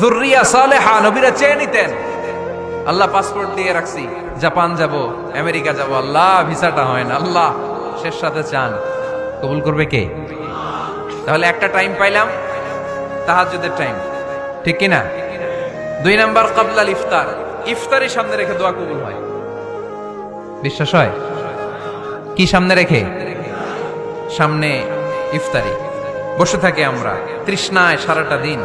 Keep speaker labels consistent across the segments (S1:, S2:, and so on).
S1: জুররিয়া সালেহা নবীরা চেয়ে নিতেন। আল্লাহ পাসপোর্ট দিয়ে রাখছি। জাপান আমেরিকা যাব। আল্লাহ, ভিসাটা আল্লাহ, শেষ সাথে চান। কবুল করবে কে? তাহলে একটা টাইম পাইলাম। টাইম ঠিক দুই নাম্বার ইফতারি। সামনে রেখে দোয়া কবুল হয়। বিশ্বাস হয়? কি সামনে রেখে? সামনে ইফতারি। বসে থাকি আমরা। তৃষ্ণায় সারাটা দিন।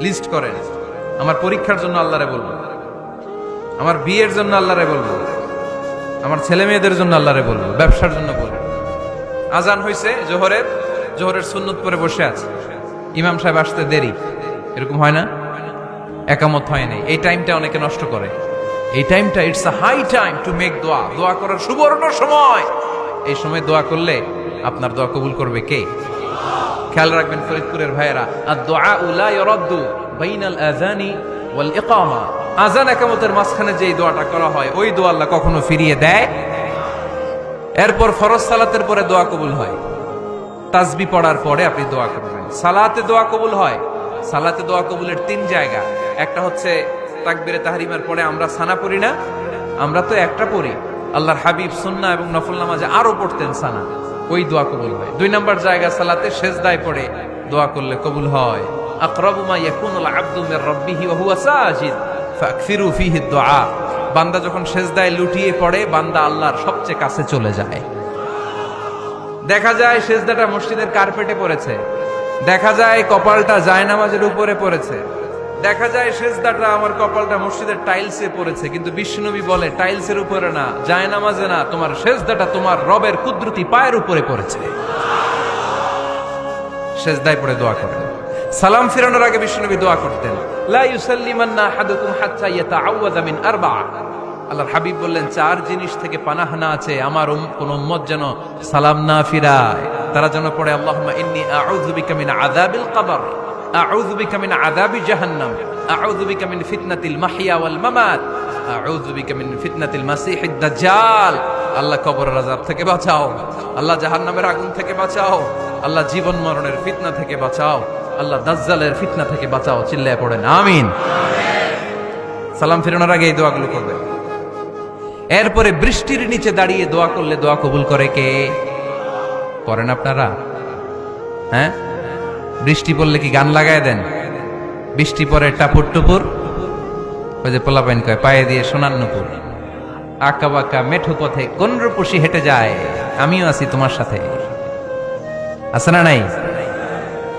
S1: লিস্ট করেন। আমার পরীক্ষার জন্য আল্লাহরে বলব। আমার বিয়ের জন্য আল্লাহরে বলব। আমার ছেলে মেয়েদের জন্য আল্লাহরে বলব। ব্যবসার জন্য বলব। আজান হয়েছে জোহরের। জোহরের সুন্নত পরে বসে আছে। ইমাম সাহেব আসতে দেরি। এরকম হয় না? একামত হয় নাই। এই টাইমটা অনেকে নষ্ট করে। এই টাইমটা it's a high time to make দোয়া দোয়া করার সুবর্ণ সময়। এই সময় দোয়া করলে আপনার দোয়া কবুল করবে কে? খেয়াল রাখবেন ফরিদপুরের ভাইয়েরা আর দোয়া উলা ইরাদ্দু বাইনাল আযানি ওয়াল ইকামা। আজান একামতের মাঝখানে যে দোয়াটা করা হয়, ওই দোয়া আল্লাহ কখনো ফিরিয়ে দেয়। এরপর ফরজ সালাতের পরে দোয়া কবুল হয়। তাসবি পড়ার পরে আপনি দোয়া করবেন। সালাতে দোয়া কবুল হয়। সালাতে দোয়া কবুলের তিন জায়গা। একটা হচ্ছে তাকবিরে তাহরিমার পরে আমরা সানা পড়ি না, আমরা তো একটা পড়ি। আল্লাহর হাবিব সুন্না এবং নফল নামাজে আরও পড়তেন সানা। ওই দোয়া কবুল হয়। দুই নম্বর জায়গা, সালাতে সেজদায় পড়ে দোয়া করলে কবুল হয়। আকরাবু মা ইয়াকুনুল আবদু বান্দা যখন সেজদায় লুটিয়ে পড়ে, বান্দা আল্লাহর সবচেয়ে কাছে চলে যায়। দেখা যায় সেজদাটা মসজিদের কার্পেটে পড়েছে। দেখা যায় কপালটা জায়নামাজের উপরে পড়েছে। দেখা যায় সেজদাটা আমার কপালটা মসজিদের টাইলসে পড়েছে, কিন্তু বিষ্ণুনবী বলে টাইলসের উপরে না, জায়নামাজে না, তোমার সেজদাটা তোমার রবের কুদরতি পায়ের উপরে পড়েছে। সেজদায় পড়ে দোয়া করেন। সালাম ফিরানোর আগে বিষ্ণুনবী দোয়া করতেন, লা ইউসাল্লিমান্না আহাদুকুম হাত্তা ইয়াতাআওয়াযা মিন আরবা'a আল্লাহর হাবিব বললেন, চার জিনিস থেকে পানাহানা আছে, আমার কোন উম্মত যেন সালাম না ফিরায়। তারা যেন পড়ে, আল্লাহুম্মা ইন্নী আউযু বিকা আউযু বিকা মিন আযাবি জাহান্নাম, আউযু বিকা মিন ফিতনাতিল মাহইয়া ওয়াল মামাত, আউযু বিকা মিন ফিতনাতিল মাসিহিদ দাজ্জাল। আল্লাহ কবরের আযাব থেকে বাঁচাও, আল্লাহ জাহান্নামের আগুন থেকে বাঁচাও, আল্লাহ জীবন মরণের ফিতনা থেকে বাঁচাও, আল্লাহ দাজ্জালের ফিতনা থেকে বাঁচাও, চিল্লায় পড়েন, আমিন। সালাম ফিরানোর আগে এই দোয়াগুলো করবে। এরপরে বৃষ্টির নিচে দাঁড়িয়ে দোয়া করলে দোয়া কবুল করে কে? করেন আপনারা? হ্যাঁ? বৃষ্টি পড়লে কি গান লাগায় দেন? বৃষ্টি পরে টাপুর টুপুর? ওই যে পোলাপাইন কয়, পায়ে দিয়ে সোনার নুপুর। আঁকা বাঁকা মেঠো পথে কোন হেঁটে যায়? আমিও আছি তোমার সাথে। আছে না নাই?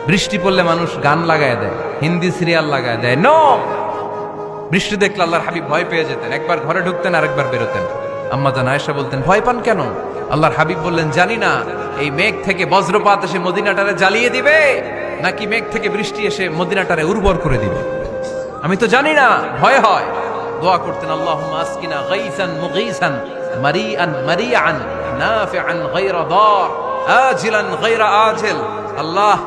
S1: বৃষ্টি পড়লে মানুষ গান লাগায় দেয়, হিন্দি সিরিয়াল লাগায় দেয়। নো বৃষ্টি দেখলে আল্লাহর হাবিব ভয় পেয়ে যেতেন। একবার ঘরে ঢুকতেন, আরেকবার বেরোতেন। আম্মা জান আয়েশা বলতেন, ভয় পান কেন? আল্লাহর হাবিব বললেন, জানি না, এই মেঘ থেকে বজ্রপাত এসে মদিনাটারে জ্বালিয়ে দিবে। নাকি মেঘ থেকে বৃষ্টি এসে মদিনাটারে উর্বর করে দিবে? আমি তো জানি না, ভয় হয়। দোয়া করতেন আজিল। আল্লাহ,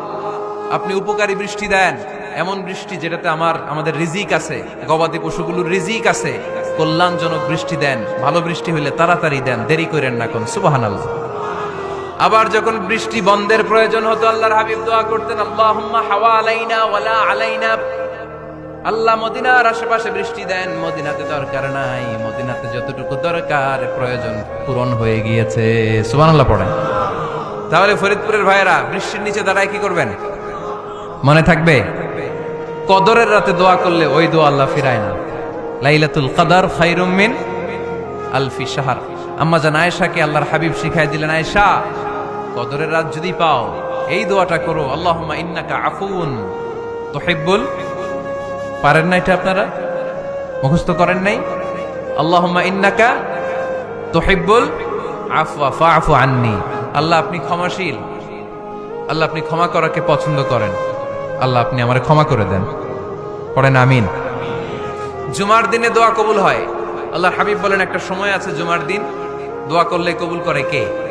S1: আপনি উপকারী বৃষ্টি দেন। এমন বৃষ্টি যেটাতে আমার, আমাদের রিজিক আছে, গবাদি পশুগুলোর রিজিক আছে। কল্যাণজনক বৃষ্টি দেন, ভালো বৃষ্টি হইলে তাড়াতাড়ি দেন, দেরি করেন না কোন, সুবহানাল্লাহ। আবার যখন বৃষ্টি বন্ধের প্রয়োজন হতো, আল্লাহর হাবিব দোয়া করতেন, আল্লাহুম্মা হাওয়া আলাইনা ওয়ালা আলাইনা। আল্লাহ মদিনার আশেপাশে বৃষ্টি দেন, মদিনাতে দরকার নাই, মদিনাতে যতটুকু দরকার প্রয়োজন পূরণ হয়ে গিয়েছে। সুবহানাল্লাহ পড়েন। তাহলে ফরিদপুরের ভাইয়েরা, বৃষ্টির নিচে দাঁড়ায় কি করবেন? মনে থাকবে? কদরের রাতে দোয়া করলে ওই দোয়া আল্লাহ ফিরায় না। লাইলাতুল কদর খায়রুম মিন আলফি শাহর। আম্মা জান আয়েশাকে আল্লাহর হাবিব শিখাই দিলেন, আয়েশা কদরের রাত যদি পাও, এই দোয়াটা করো, আল্লাহুম্মা ইন্নাকা আফুন তুহিব্বুল। পারেন না এটা আপনারা? মুখস্থ করেন নাই? আল্লাহুম্মা ইন্নাকা তুহিব্বুল। আফওয়া, ফাআফু আননি। আল্লাহ আপনি ক্ষমাশীল। আল্লাহ আপনি ক্ষমা করাকে পছন্দ করেন। আল্লাহ আপনি আমার ক্ষমা করে দেন। পড়েন আমিন। জুমার দিনে দোয়া কবুল হয়। আল্লাহ হাবিব বলেন, একটা সময় আছে জুমার দিন, দোয়া করলে কবুল করে কে?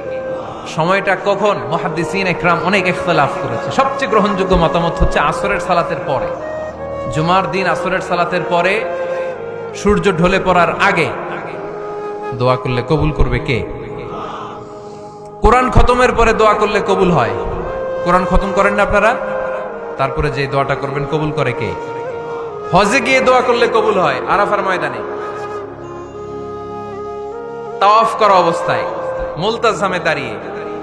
S1: সময়টা কখন? মহাদ্দিসিন একরাম অনেক ইখতিলাফ করেছে। সবচেয়ে গ্রহণযোগ্য মতামত হচ্ছে আসরের সালাতের পরে। জুমার দিন আসরের সালাতের পরে সূর্য ঢলে পড়ার আগে দোয়া করলে কবুল করবে কে? কোরআন খতমের পরে দোয়া করলে কবুল হয়। কোরআন খতম করেন না আপনারা? তারপরে যে দোয়াটা করবেন কবুল করে কে? হজে গিয়ে দোয়া করলে কবুল হয় আরাফার ময়দানে। তাওয়াফ করা অবস্থায়। মুলতাজামে দাঁড়িয়ে।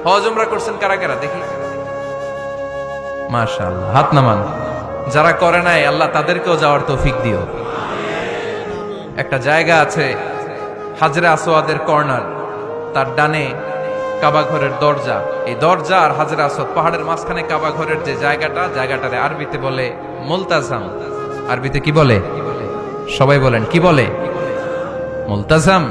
S1: হজ উমরা করছেন কারা কারা? দেখি। মাশাআল্লাহ, হাত নামান। যারা করে নাই, আল্লাহ তাদেরকেও যাওয়ার তৌফিক দিও। একটা জায়গা আছে, হাজরে আসোয়াদের কর্নার। তার ডানে কাবা ঘরের দরজা। এই দরজা আর হাজরে আসওয়াদ পাহাড়ের মাঝখানে কাবা ঘরের যে জায়গাটা, জায়গাটারে আরবিতে বলে মুলতাজাম। আরবিতে কি বলে? সবাই বলেন, কি বলে? মুলতাজাম।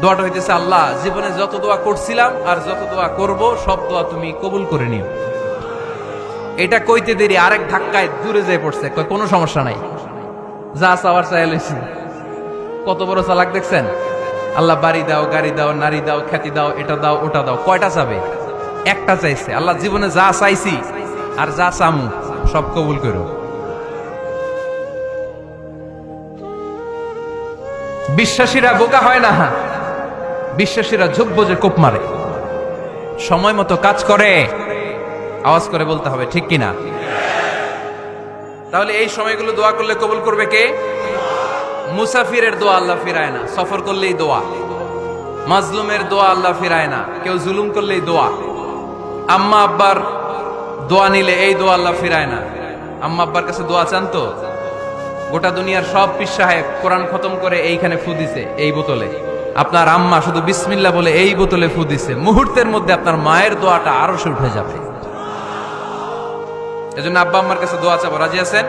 S1: দোয়াটা হইতেছে, আল্লাহ, জীবনে যত দোয়া করছিলাম আর যত দোয়া করব, সব দোয়া তুমি কবুল করে নিও। এটা কইতে দেরি, আরেক ধাক্কায় দূরে যেয়ে পড়ছে। কোনো সমস্যা নাই। যা চাওয়ার চাই লইছি। কত বড় চালাক দেখছেন? আল্লাহ, বাড়ি দাও, গাড়ি দাও, নারী দাও, খ্যাতি দাও, এটা দাও, ওটা দাও। কয়টা চাবে? একটা চাইছে। আল্লাহ, জীবনে যা চাইছি আর যা চামু, সব কবুল করো। বিশ্বাসীরা বোকা হয় না। বিশ্বাসীরা যোগ্য যে কোপ মারে। সময় মতো কাজ করে, আওয়াজ করে বলতে হবে, ঠিক কিনা? তাহলে এই সময়গুলো দোয়া করলে কবুল করবে কে? মুসাফিরের দোয়া আল্লাহ ফিরায় না, সফর করলেই দোয়া। মাজলুমের দোয়া আল্লাহ ফিরায় না, কেউ জুলুম করলেই দোয়া। আম্মা আব্বার দোয়া নিলে এই দোয়া আল্লাহ ফিরায় না। আম্মা আব্বার কাছে দোয়া চান তো? গোটা দুনিয়ার সব পিস সাহেব কোরআন খতম করে এইখানে ফু দিছে, এই বোতলে। আপনার আম্মা শুধু বিসমিল্লা বলে এই বোতলে ফু দিছে। মুহূর্তের মধ্যে আপনার মায়ের দোয়াটা আরও সে উঠে যাবে। এজন্য আব্বা আম্মার কাছে দোয়া চাবো। রাজি আছেন?